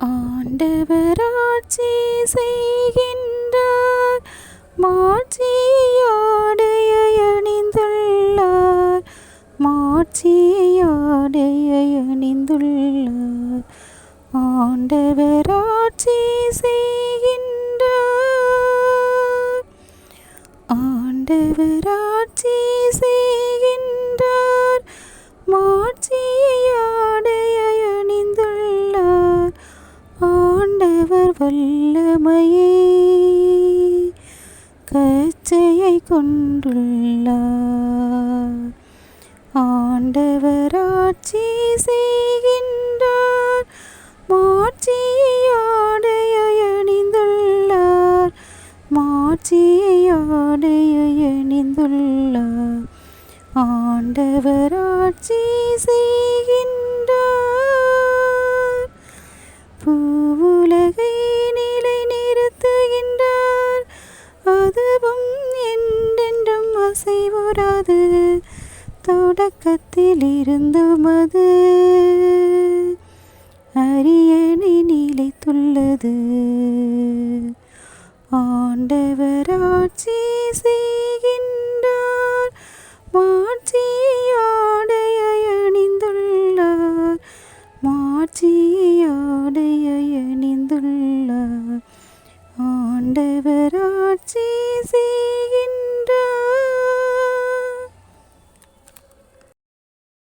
ஆண்டவராட்சி செய்கின்றார் மாட்சியோடு அணிந்துள்ளார் மாட்சியோடு அணிந்துள்ளார். ஆண்டவராட்சி செய்கின்றார் ஆண்டவராட்சி செய் ஆண்டவர் வல்லமையே கச்சையை கொண்டுள்ளார். ஆண்டவர் ஆட்சி செய்கின்றார் மாட்சியோடு அணிந்துள்ளார். மாட்சியோடு அணிந்துள்ளார். ஆண்டவர் ஆட்சி செய்கின்றார். பூவுலகை அசைவுறாது தொடக்கத்தில் இருந்தும் அது அரியணை நிலைத்துள்ளது. ஆண்டவர் ஆட்சி செய்கின்றார். மாட்சியோடு அணிந்துள்ளார். மாட்சியோடு அணிந்துள்ளார். ஆண்டவராட்சி செய்